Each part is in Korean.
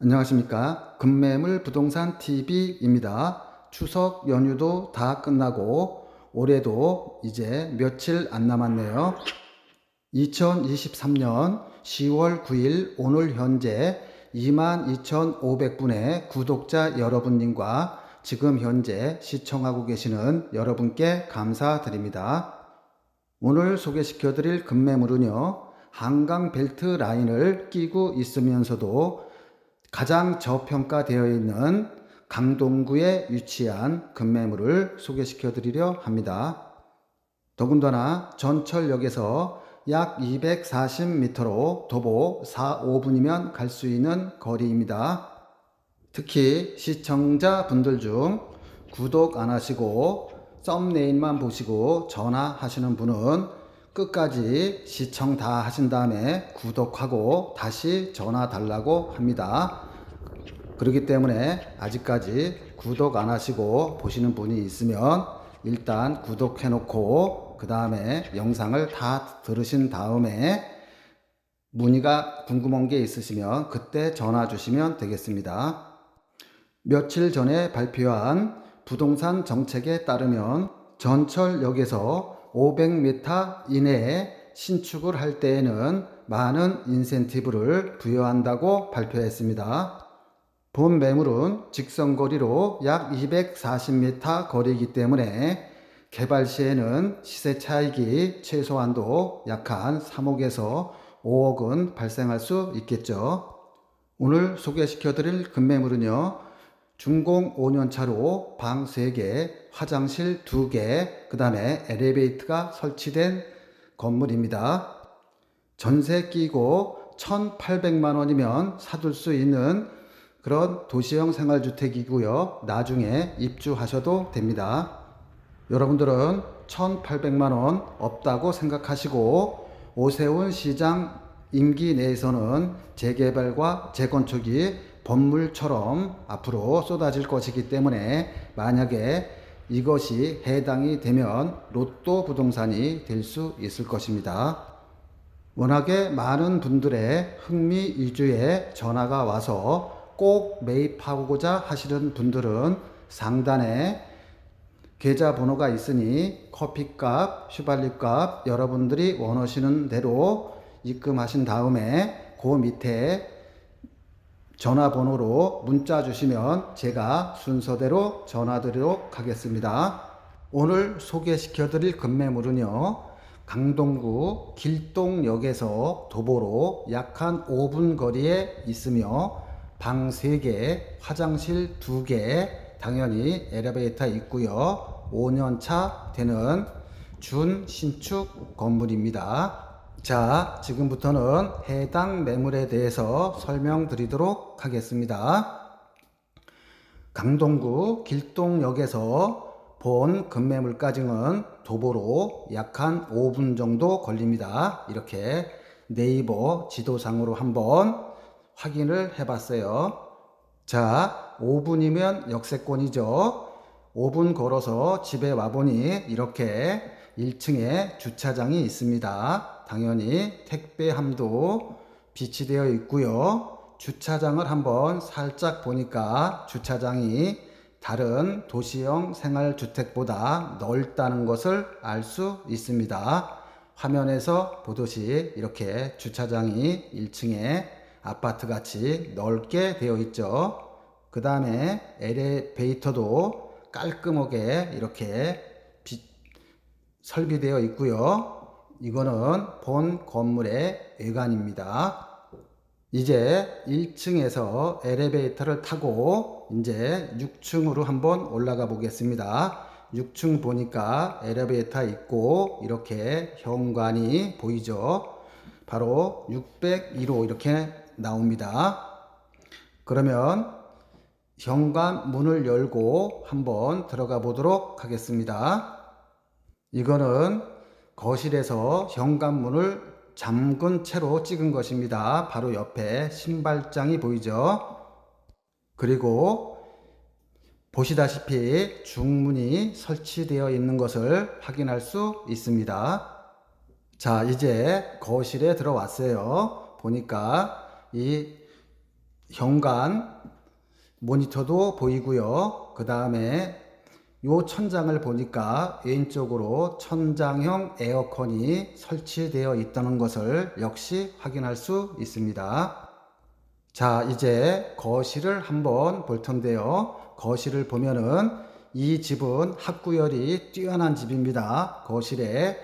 안녕하십니까. 금매물 부동산 TV입니다. 추석 연휴도 다 끝나고 올해도 이제 며칠 안 남았네요. 2023년 10월 9일 오늘 현재 22,500분의 구독자 여러분님과 지금 현재 시청하고 계시는 여러분께 감사드립니다. 오늘 소개시켜 드릴 금매물은요. 한강 벨트 라인을 끼고 있으면서도 가장 저평가되어 있는 강동구에 위치한 금매물을 소개시켜 드리려 합니다. 더군다나 전철역에서 약 240m로 도보 4, 5분이면 갈 수 있는 거리입니다. 특히 시청자분들 중 구독 안 하시고 썸네일만 보시고 전화하시는 분은 끝까지 시청 다 하신 다음에 구독하고 다시 전화 달라고 합니다. 그렇기 때문에 아직까지 구독 안 하시고 보시는 분이 있으면 일단 구독해 놓고 그 다음에 영상을 다 들으신 다음에 문의가 궁금한 게 있으시면 그때 전화 주시면 되겠습니다. 며칠 전에 발표한 부동산 정책에 따르면 전철역에서 500m 이내에 신축을 할 때에는 많은 인센티브를 부여한다고 발표했습니다. 본 매물은 직선거리로 약 240m 거리이기 때문에 개발 시에는 시세 차익이 최소한도 약 한 3억에서 5억은 발생할 수 있겠죠. 오늘 소개시켜 드릴 금매물은요. 준공 5년차로 방 3개, 화장실 2개, 그 다음에 엘리베이터가 설치된 건물입니다. 전세 끼고 1,800만 원이면 사둘 수 있는 그런 도시형 생활주택이고요. 나중에 입주하셔도 됩니다. 여러분들은 1,800만 원 없다고 생각하시고 오세훈 시장 임기 내에서는 재개발과 재건축이 법물처럼 앞으로 쏟아질 것이기 때문에 만약에 이것이 해당이 되면 로또 부동산이 될 수 있을 것입니다. 워낙에 많은 분들의 흥미 위주의 전화가 와서 꼭 매입하고자 하시는 분들은 상단에 계좌번호가 있으니 커피값, 휘발유값 여러분들이 원하시는 대로 입금하신 다음에 그 밑에 전화번호로 문자 주시면 제가 순서대로 전화드리도록 하겠습니다. 오늘 소개시켜 드릴 금매물은요. 강동구 길동역에서 도보로 약 한 5분 거리에 있으며 방 3개, 화장실 2개, 당연히 엘리베이터 있고요. 5년 차 되는 준 신축 건물입니다. 자, 지금부터는 해당 매물에 대해서 설명드리도록 하겠습니다. 강동구 길동역에서 본 금매물까지는 도보로 약 한 5분 정도 걸립니다. 이렇게 네이버 지도상으로 한번 확인을 해봤어요. 자, 5분이면 역세권이죠. 5분 걸어서 집에 와보니 이렇게 1층에 주차장이 있습니다. 당연히 택배함도 비치되어 있고요. 주차장을 한번 살짝 보니까 주차장이 다른 도시형 생활주택보다 넓다는 것을 알 수 있습니다. 화면에서 보듯이 이렇게 주차장이 1층에 아파트 같이 넓게 되어 있죠. 그 다음에 엘리베이터도 깔끔하게 이렇게 비, 설비되어 있고요. 이거는 본 건물의 외관입니다. 이제 1층에서 엘리베이터를 타고 이제 6층으로 한번 올라가 보겠습니다. 6층 보니까 엘리베이터 있고 이렇게 현관이 보이죠. 바로 601호 이렇게 나옵니다. 그러면 현관 문을 열고 한번 들어가 보도록 하겠습니다. 이거는 거실에서 현관문을 잠근 채로 찍은 것입니다. 바로 옆에 신발장이 보이죠? 그리고 보시다시피 중문이 설치되어 있는 것을 확인할 수 있습니다. 자, 이제 거실에 들어왔어요. 보니까 이 현관 모니터도 보이고요. 그 다음에 요 천장을 보니까 왼쪽으로 천장형 에어컨이 설치되어 있다는 것을 역시 확인할 수 있습니다. 자, 이제 거실을 한번 볼 텐데요. 거실을 보면은 이 집은 학구열이 뛰어난 집입니다. 거실에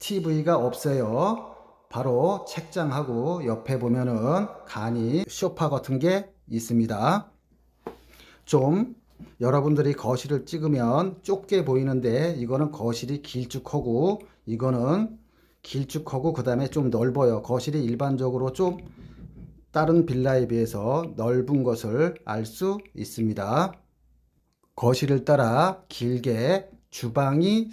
TV가 없어요. 바로 책장하고 옆에 보면은 간이 소파 같은 게 있습니다. 좀 여러분들이 거실을 찍으면 좁게 보이는데 이거는 거실이 길쭉하고 이거는 길쭉하고 그 다음에 좀 넓어요. 거실이 일반적으로 좀 다른 빌라에 비해서 넓은 것을 알 수 있습니다. 거실을 따라 길게 주방이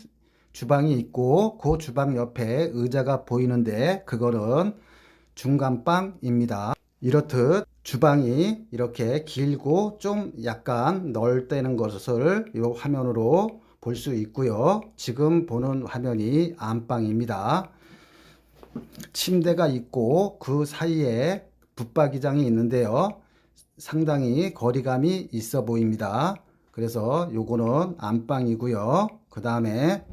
주방이 있고 그 주방 옆에 의자가 보이는데 그거는 중간방입니다. 이렇듯 주방이 이렇게 길고 좀 약간 넓다는 것을 이 화면으로 볼 수 있고요. 지금 보는 화면이 안방입니다. 침대가 있고 그 사이에 붙박이장이 있는데요. 상당히 거리감이 있어 보입니다. 그래서 요거는 안방이고요. 그 다음에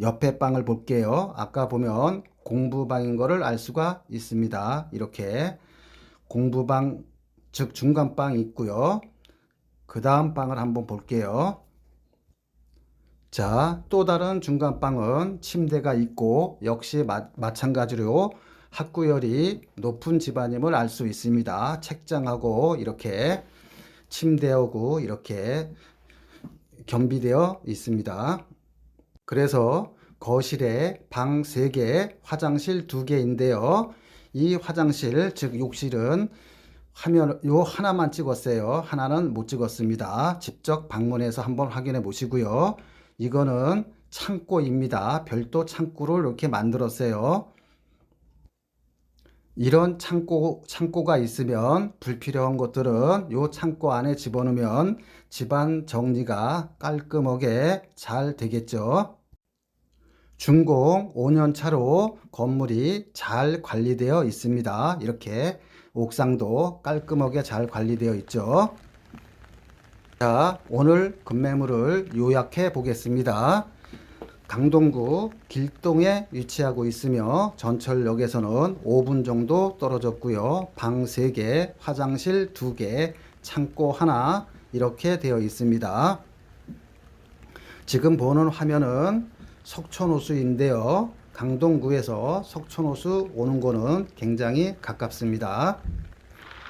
옆에 방을 볼게요. 아까 보면 공부방인 거를 알 수가 있습니다. 이렇게 공부방, 즉 중간 방이 있고요. 그 다음 방을 한번 볼게요. 자, 또 다른 중간 방은 침대가 있고 역시 마, 마찬가지로 학구열이 높은 집안임을 알 수 있습니다. 책장하고 이렇게 침대하고 이렇게 겸비되어 있습니다. 그래서 거실에 방 3개, 화장실 2개인데요. 이 화장실, 즉 욕실은 화면 요 하나만 찍었어요. 하나는 못 찍었습니다. 직접 방문해서 한번 확인해 보시고요. 이거는 창고입니다. 별도 창고를 이렇게 만들었어요. 이런 창고, 창고가 있으면 불필요한 것들은 요 창고 안에 집어넣으면 집안 정리가 깔끔하게 잘 되겠죠. 준공 5년 차로 건물이 잘 관리되어 있습니다. 이렇게 옥상도 깔끔하게 잘 관리되어 있죠. 자, 오늘 급매물을 요약해 보겠습니다. 강동구 길동에 위치하고 있으며 전철역에서는 5분 정도 떨어졌고요. 방 3개, 화장실 2개, 창고 하나 이렇게 되어 있습니다. 지금 보는 화면은 석촌호수인데요. 강동구에서 석촌호수 오는 거는 굉장히 가깝습니다.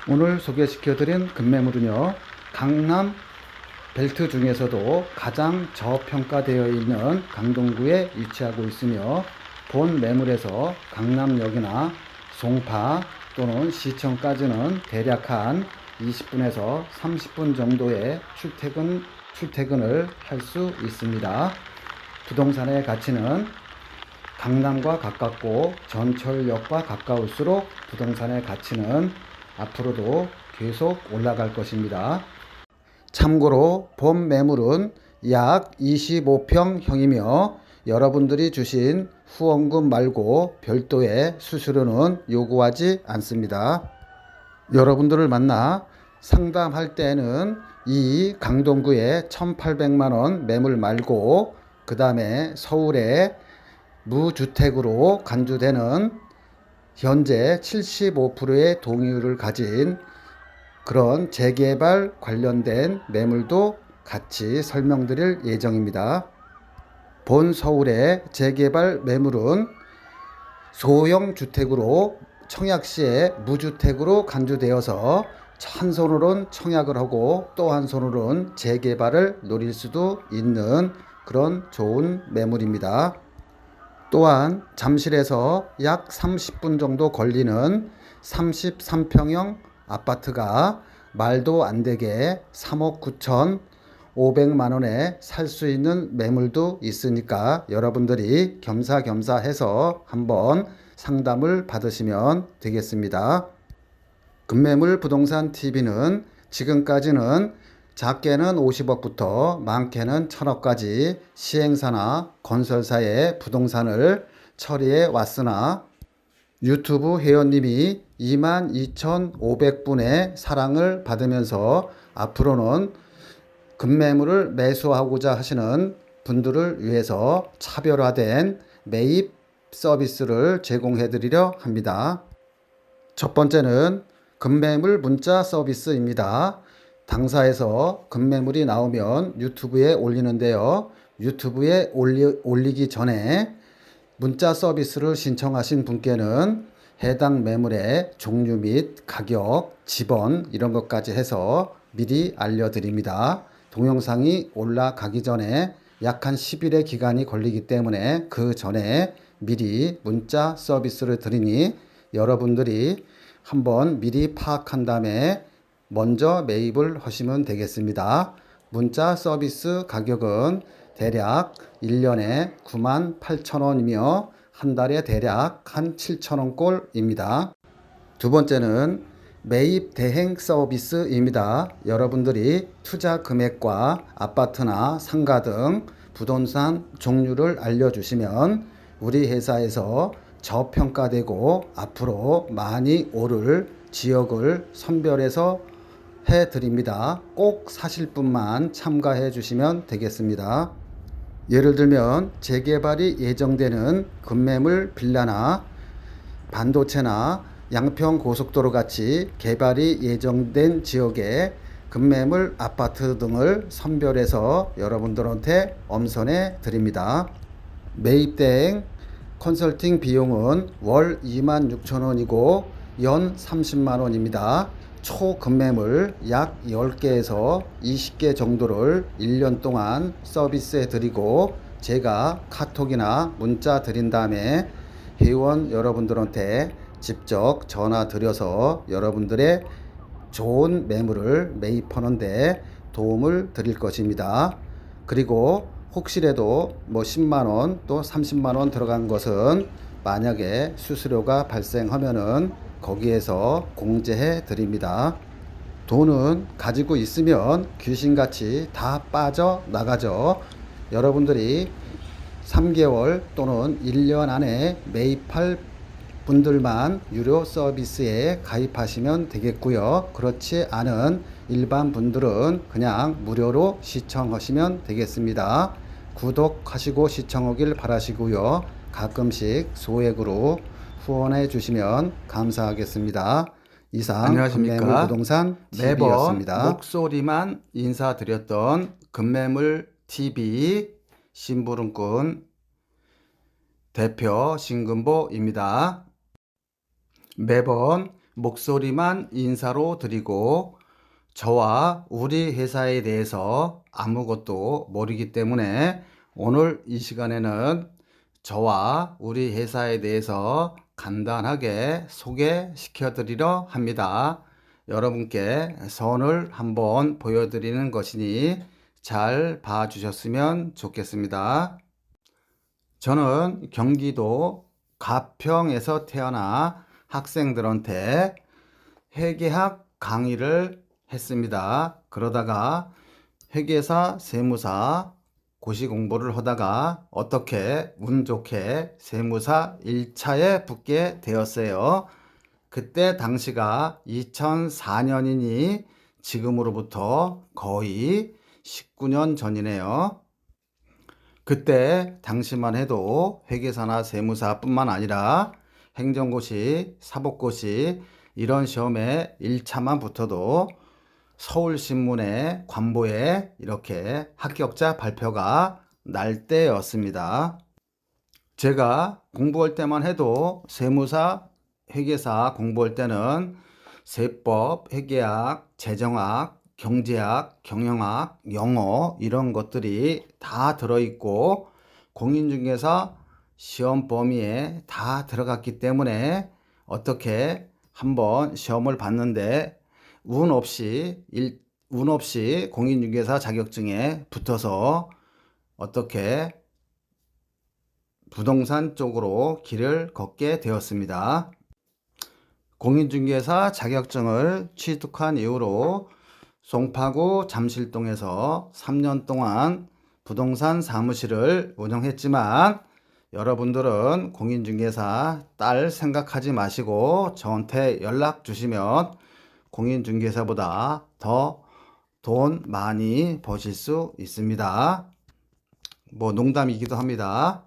오늘 소개시켜드린 급매물은요. 강남 벨트 중에서도 가장 저평가되어 있는 강동구에 위치하고 있으며 본 매물에서 강남역이나 송파 또는 시청까지는 대략 한 20분에서 30분 정도의 출퇴근, 출퇴근을 할 수 있습니다. 부동산의 가치는 강남과 가깝고 전철역과 가까울수록 부동산의 가치는 앞으로도 계속 올라갈 것입니다. 참고로 본 매물은 약 25평형이며 여러분들이 주신 후원금 말고 별도의 수수료는 요구하지 않습니다. 여러분들을 만나 상담할 때는 이 강동구의 1800만원 매물 말고 그 다음에 서울에 무주택으로 간주되는 현재 75%의 동의율을 가진 그런 재개발 관련된 매물도 같이 설명드릴 예정입니다. 본 서울의 재개발 매물은 소형 주택으로 청약시에 무주택으로 간주되어서 한 손으로는 청약을 하고 또 한 손으로는 재개발을 노릴 수도 있는 그런 좋은 매물입니다. 또한 잠실에서 약 30분 정도 걸리는 33평형 아파트가 말도 안 되게 3억 9천 500만 원에 살 수 있는 매물도 있으니까 여러분들이 겸사겸사 해서 한번 상담을 받으시면 되겠습니다. 금매물 부동산 TV는 지금까지는 작게는 50억부터 많게는 1000억까지 시행사나 건설사의 부동산을 처리해 왔으나 유튜브 회원님이 22,500분의 사랑을 받으면서 앞으로는 금매물을 매수하고자 하시는 분들을 위해서 차별화된 매입 서비스를 제공해 드리려 합니다. 첫 번째는 금매물 문자 서비스입니다. 당사에서 금매물이 나오면 유튜브에 올리는데요. 유튜브에 올리, 올리기 전에 문자 서비스를 신청하신 분께는 해당 매물의 종류 및 가격, 지번 이런 것까지 해서 미리 알려드립니다. 동영상이 올라가기 전에 약 한 10일의 기간이 걸리기 때문에 그 전에 미리 문자 서비스를 드리니 여러분들이 한번 미리 파악한 다음에 먼저 매입을 하시면 되겠습니다. 문자 서비스 가격은 대략 1년에 9만 8천 원이며 한 달에 대략 한 7천 원 꼴입니다. 두 번째는 매입 대행 서비스입니다. 여러분들이 투자 금액과 아파트나 상가 등 부동산 종류를 알려주시면 우리 회사에서 저평가되고 앞으로 많이 오를 지역을 선별해서 해 드립니다. 꼭 사실 분만 참가해 주시면 되겠습니다. 예를 들면 재개발이 예정되는 금매물 빌라나 반도체나 양평 고속도로 같이 개발이 예정된 지역에 금매물 아파트 등을 선별해서 여러분들한테 엄선해 드립니다. 매입 대행 컨설팅 비용은 월 26,000원이고 연 30만 원입니다. 초금매물 약 10개에서 20개 정도를 1년 동안 서비스해 드리고 제가 카톡이나 문자 드린 다음에 회원 여러분들한테 직접 전화 드려서 여러분들의 좋은 매물을 매입하는데 도움을 드릴 것입니다. 그리고 혹시라도 뭐 10만 원 또 30만 원 들어간 것은 만약에 수수료가 발생하면은 거기에서 공제해 드립니다. 돈은 가지고 있으면 귀신같이 다 빠져 나가죠. 여러분들이 3개월 또는 1년 안에 매입할 분들만 유료 서비스에 가입하시면 되겠고요. 그렇지 않은 일반 분들은 그냥 무료로 시청하시면 되겠습니다. 구독하시고 시청하길 바라시고요. 가끔씩 소액으로 후원해 주시면 감사하겠습니다. 이상 안녕하십니까. 금매물 부동산 매번 TV였습니다. 목소리만 인사드렸던 금매물 TV 심부름꾼 대표 신금보입니다. 매번 목소리만 인사로 드리고 저와 우리 회사에 대해서 아무것도 모르기 때문에 오늘 이 시간에는 저와 우리 회사에 대해서 간단하게 소개시켜 드리려 합니다. 여러분께 선을 한번 보여드리는 것이니 잘 봐주셨으면 좋겠습니다. 저는 경기도 가평에서 태어나 학생들한테 회계학 강의를 했습니다. 그러다가 회계사, 세무사, 고시 공부를 하다가 어떻게 운 좋게 세무사 1차에 붙게 되었어요. 그때 당시가 2004년이니 지금으로부터 거의 19년 전이네요. 그때 당시만 해도 회계사나 세무사뿐만 아니라 행정고시, 사법고시 이런 시험에 1차만 붙어도 서울신문의 관보에 이렇게 합격자 발표가 날 때였습니다. 제가 공부할 때만 해도 세무사, 회계사 공부할 때는 세법, 회계학, 재정학, 경제학, 경영학, 영어 이런 것들이 다 들어있고 공인중개사 시험 범위에 다 들어갔기 때문에 어떻게 한번 시험을 봤는데 운 없이 일, 운 없이 공인중개사 자격증에 붙어서 어떻게 부동산 쪽으로 길을 걷게 되었습니다. 공인중개사 자격증을 취득한 이후로 송파구 잠실동에서 3년 동안 부동산 사무실을 운영했지만 여러분들은 공인중개사 딸 생각하지 마시고 저한테 연락 주시면 공인중개사보다 더 돈 많이 버실 수 있습니다. 뭐 농담이기도 합니다.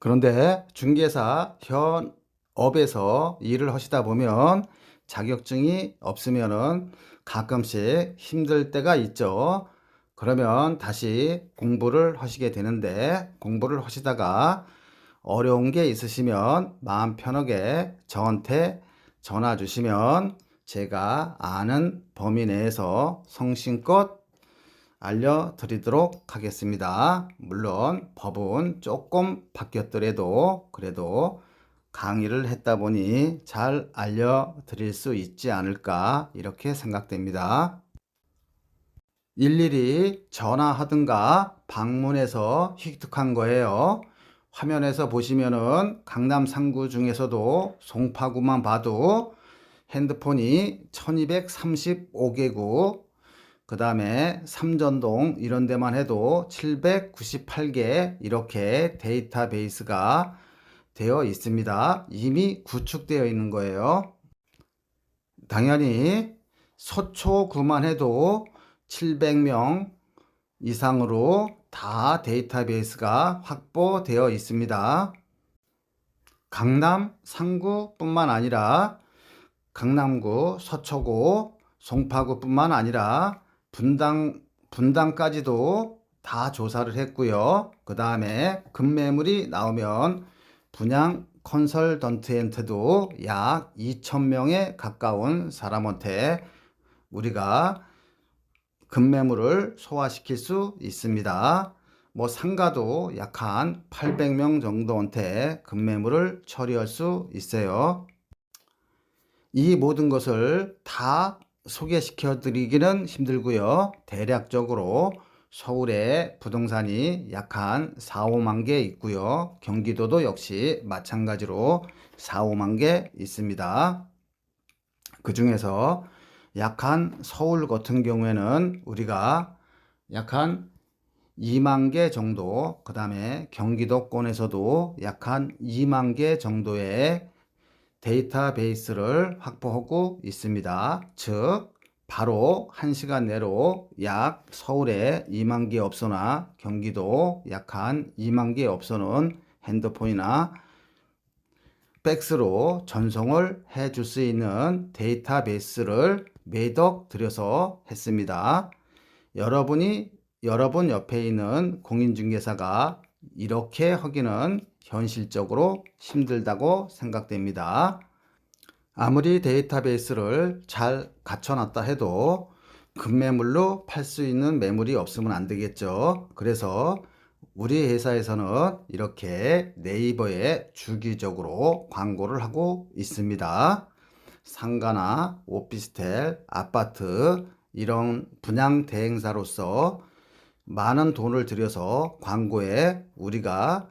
그런데 중개사 현 업에서 일을 하시다 보면 자격증이 없으면은 가끔씩 힘들 때가 있죠. 그러면 다시 공부를 하시게 되는데 공부를 하시다가 어려운 게 있으시면 마음 편하게 저한테 전화 주시면 제가 아는 범위 내에서 성심껏 알려드리도록 하겠습니다. 물론 법은 조금 바뀌었더라도 그래도 강의를 했다 보니 잘 알려드릴 수 있지 않을까 이렇게 생각됩니다. 일일이 전화하든가 방문해서 획득한 거예요. 화면에서 보시면은 강남 3구 중에서도 송파구만 봐도 핸드폰이 1235개국, 그 다음에 삼전동 이런 데만 해도 798개 이렇게 데이터베이스가 되어 있습니다. 이미 구축되어 있는 거예요. 당연히 서초구만 해도 700명 이상으로 다 데이터베이스가 확보되어 있습니다. 강남 상구뿐만 아니라 강남구, 서초구, 송파구뿐만 아니라 분당 분당까지도 다 조사를 했고요. 그 다음에 급매물이 나오면 분양 컨설턴트한테도 약 2,000명에 가까운 사람한테 우리가 급매물을 소화시킬 수 있습니다. 뭐 상가도 약 한 800명 정도한테 급매물을 처리할 수 있어요. 이 모든 것을 다 소개시켜 드리기는 힘들고요. 대략적으로 서울에 부동산이 약 한 4, 5만 개 있고요. 경기도도 역시 마찬가지로 4, 5만 개 있습니다. 그 중에서 약 한 서울 같은 경우에는 우리가 약 한 2만 개 정도, 그 다음에 경기도권에서도 약 한 2만 개 정도의 데이터베이스를 확보하고 있습니다. 즉, 바로 1시간 내로 약 서울에 2만 개 업소나 경기도 약 한 2만 개 업소는 핸드폰이나 팩스로 전송을 해 줄 수 있는 데이터베이스를 매덕 들여서 했습니다. 여러분이 여러분 옆에 있는 공인중개사가 이렇게 하기는 현실적으로 힘들다고 생각됩니다. 아무리 데이터베이스를 잘 갖춰놨다 해도 급매물로 팔 수 있는 매물이 없으면 안 되겠죠. 그래서 우리 회사에서는 이렇게 네이버에 주기적으로 광고를 하고 있습니다. 상가나 오피스텔, 아파트 이런 분양 대행사로서 많은 돈을 들여서 광고에 우리가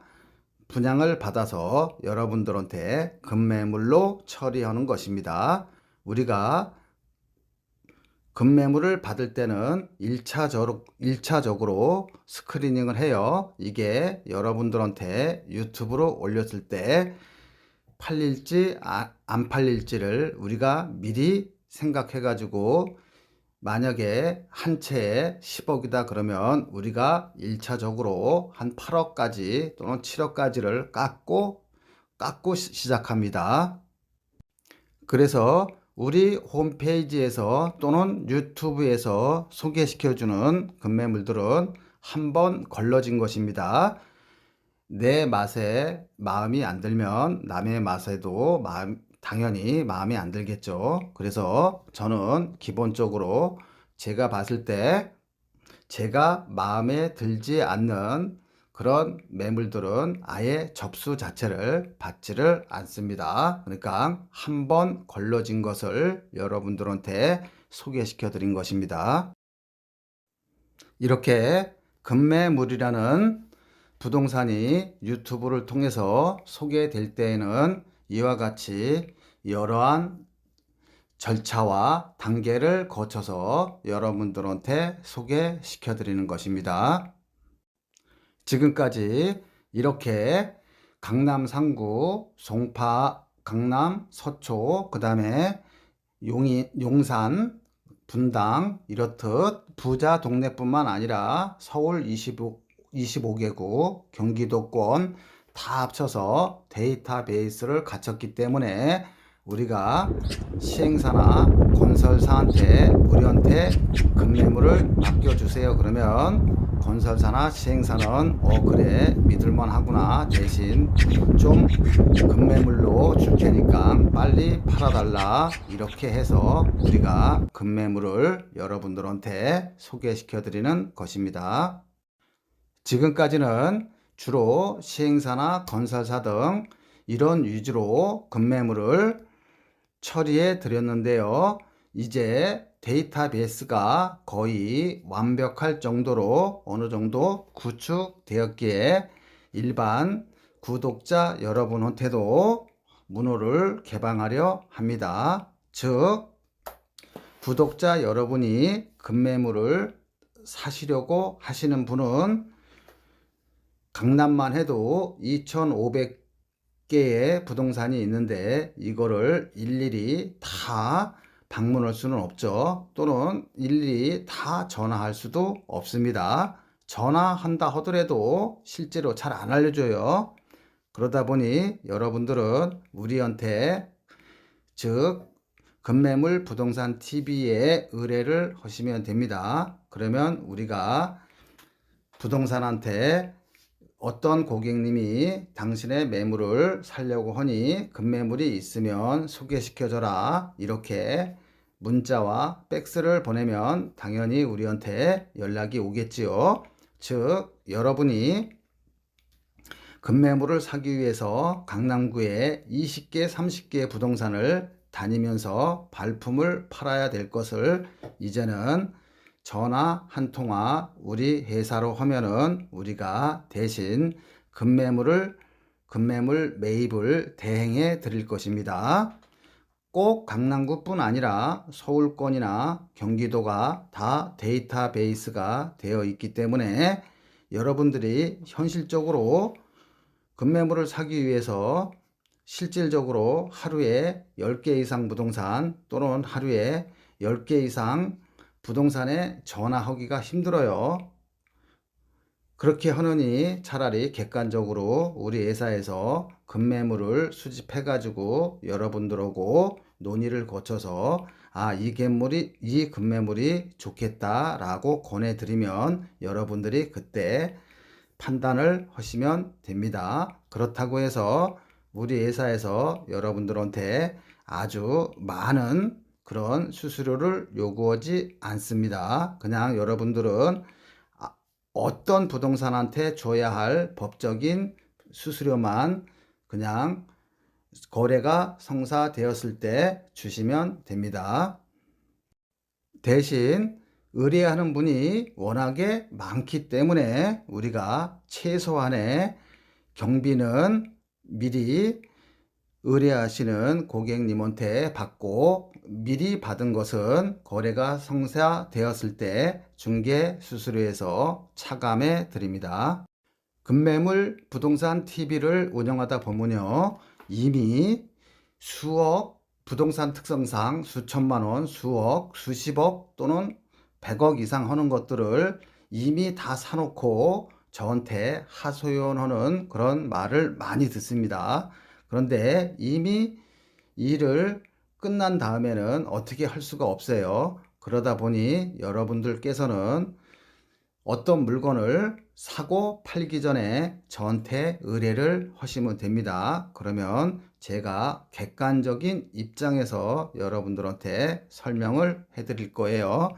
분양을 받아서 여러분들한테 급매물로 처리하는 것입니다. 우리가 급매물을 받을 때는 1차적으로, 1차적으로 스크리닝을 해요. 이게 여러분들한테 유튜브로 올렸을 때 팔릴지 아- 안 팔릴지를 우리가 미리 생각해 가지고 만약에 한 채에 10억이다 그러면 우리가 1차적으로 한 8억까지 또는 7억까지를 깎고 깎고 시- 시작합니다. 그래서 우리 홈페이지에서 또는 유튜브에서 소개시켜주는 급매물들은 한 번 걸러진 것입니다. 내 맛에 마음이 안 들면 남의 맛에도 마음, 당연히 마음에 안 들겠죠. 그래서 저는 기본적으로 제가 봤을 때 제가 마음에 들지 않는 그런 매물들은 아예 접수 자체를 받지를 않습니다. 그러니까 한 번 걸러진 것을 여러분들한테 소개시켜 드린 것입니다. 이렇게 급매물이라는 부동산이 유튜브를 통해서 소개될 때에는 이와 같이 여러한 절차와 단계를 거쳐서 여러분들한테 소개시켜 드리는 것입니다. 지금까지 이렇게 강남 상구, 송파, 강남, 서초, 그 다음에 용이, 용산, 분당 이렇듯 부자 동네뿐만 아니라 서울 25, 25개국, 경기도권 다 합쳐서 데이터베이스를 갖췄기 때문에 우리가 시행사나 건설사한테 우리한테 급매물을 맡겨주세요. 그러면 건설사나 시행사는 어 그래 믿을만 하구나. 대신 좀 급매물로 줄 테니까 빨리 팔아달라. 이렇게 해서 우리가 급매물을 여러분들한테 소개시켜 드리는 것입니다. 지금까지는 주로 시행사나 건설사 등 이런 위주로 급매물을 처리해 드렸는데요. 이제 데이터베이스가 거의 완벽할 정도로 어느 정도 구축되었기에 일반 구독자 여러분한테도 문호를 개방하려 합니다. 즉, 구독자 여러분이 급매물을 사시려고 하시는 분은 강남만 해도 2,500개의 부동산이 있는데 이거를 일일이 다 방문할 수는 없죠. 또는 일일이 다 전화할 수도 없습니다. 전화한다 하더라도 실제로 잘 안 알려줘요. 그러다 보니 여러분들은 우리한테 즉 급매물 부동산 TV에 의뢰를 하시면 됩니다. 그러면 우리가 부동산한테 어떤 고객님이 당신의 매물을 살려고 하니 급매물이 있으면 소개시켜줘라. 이렇게 문자와 팩스를 보내면 당연히 우리한테 연락이 오겠지요. 즉, 여러분이 급매물을 사기 위해서 강남구에 20개, 30개의 부동산을 다니면서 발품을 팔아야 될 것을 이제는 전화 한 통화 우리 회사로 하면은 우리가 대신 급매물을 급매물 매입을 대행해 드릴 것입니다. 꼭 강남구뿐 아니라 서울권이나 경기도가 다 데이터베이스가 되어 있기 때문에 여러분들이 현실적으로 급매물을 사기 위해서 실질적으로 하루에 10개 이상 부동산 또는 하루에 10개 이상 부동산에 전화하기가 힘들어요. 그렇게 하느니 차라리 객관적으로 우리 회사에서 급매물을 수집해 가지고 여러분들하고 논의를 거쳐서 아, 이 갭물이, 이 급매물이 좋겠다라고 권해 드리면 여러분들이 그때 판단을 하시면 됩니다. 그렇다고 해서 우리 회사에서 여러분들한테 아주 많은 그런 수수료를 요구하지 않습니다. 그냥 여러분들은 아, 어떤 부동산한테 줘야 할 법적인 수수료만 그냥 거래가 성사되었을 때 주시면 됩니다. 대신 의뢰하는 분이 워낙에 많기 때문에 우리가 최소한의 경비는 미리 의뢰하시는 고객님한테 받고 미리 받은 것은 거래가 성사되었을 때 중개 수수료에서 차감해 드립니다. 급매물 부동산 TV를 운영하다 보면요. 이미 수억 부동산 특성상 수천만 원, 수억, 수십억 또는 백억 이상 하는 것들을 이미 다 사놓고 저한테 하소연하는 그런 말을 많이 듣습니다. 그런데 이미 일을 끝난 다음에는 어떻게 할 수가 없어요. 그러다 보니 여러분들께서는 어떤 물건을 사고 팔기 전에 저한테 의뢰를 하시면 됩니다. 그러면 제가 객관적인 입장에서 여러분들한테 설명을 해 드릴 거예요.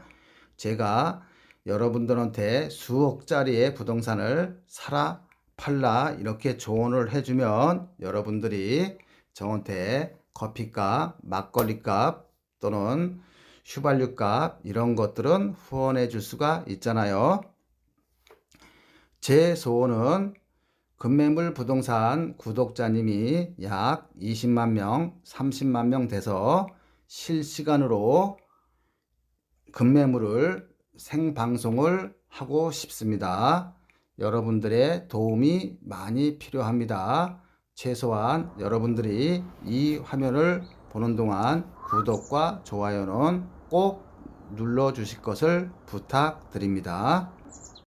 제가 여러분들한테 수억짜리의 부동산을 사라 팔라 이렇게 조언을 해주면 여러분들이 저한테 커피값, 막걸리값 또는 휘발유값 이런 것들은 후원해 줄 수가 있잖아요. 제 소원은 금매물 부동산 구독자님이 약 20만 명, 30만 명 돼서 실시간으로 금매물을 생방송을 하고 싶습니다. 여러분들의 도움이 많이 필요합니다. 최소한 여러분들이 이 화면을 보는 동안 구독과 좋아요는 꼭 눌러 주실 것을 부탁드립니다.